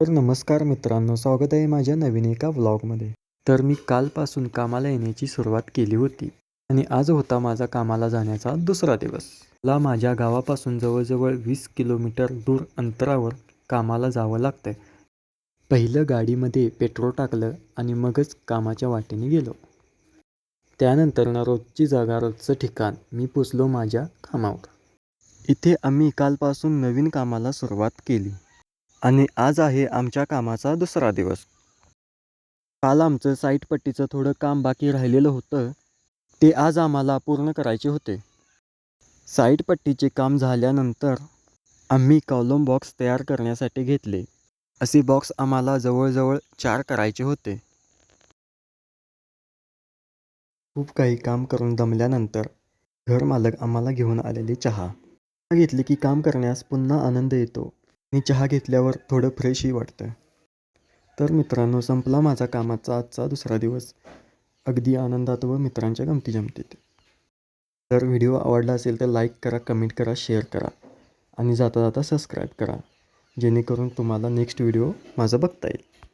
तर नमस्कार मित्रांनो स्वागत आहे माझ्या नवीन एका व्लॉगमध्ये तर मी कालपासून कामाला येण्याची सुरुवात केली होती आणि आज होता माझा कामाला जाण्याचा दुसरा दिवस. मला माझ्या गावापासून जवळजवळ वीस किलोमीटर दूर अंतरावर कामाला जावं लागतं पहिलं गाडीमध्ये पेट्रोल टाकलं आणि मगच कामाच्या वाटेने गेलो. त्यानंतर ना रोजची जागा रोजचं ठिकाण मी पोचलो माझ्या कामावर. इथे आम्ही कालपासून नवीन कामाला सुरुवात केली. आणि आज आहे आमच्या कामाचा दुसरा दिवस. काल आमचं साईट पट्टीचं थोडं काम बाकी राहिलेलं होतं ते आज आम्हाला पूर्ण करायचे होते. साईट पट्टीचे काम झाल्यानंतर आम्ही कॉलम बॉक्स तयार करण्यासाठी घेतले. असे बॉक्स आम्हाला जवळजवळ चार करायचे होते. खूप काही काम करून दमल्यानंतर घरमालक आम्हाला घेऊन आलेले चहा. चहा घेतले की काम करण्यास पुन्हा आनंद येतो. आणि चहा घेतल्यावर थोडं फ्रेशही वाटतं तर मित्रांनो संपला माझा कामाचा आजचा दुसरा दिवस. अगदी आनंदात व मित्रांच्या गमती जमतीत. जर व्हिडिओ आवडला असेल तर लाईक करा कमेंट करा शेअर करा आणि जाता जाता सबस्क्राईब करा. जेणेकरून तुम्हाला नेक्स्ट व्हिडिओ माझा बघता येईल.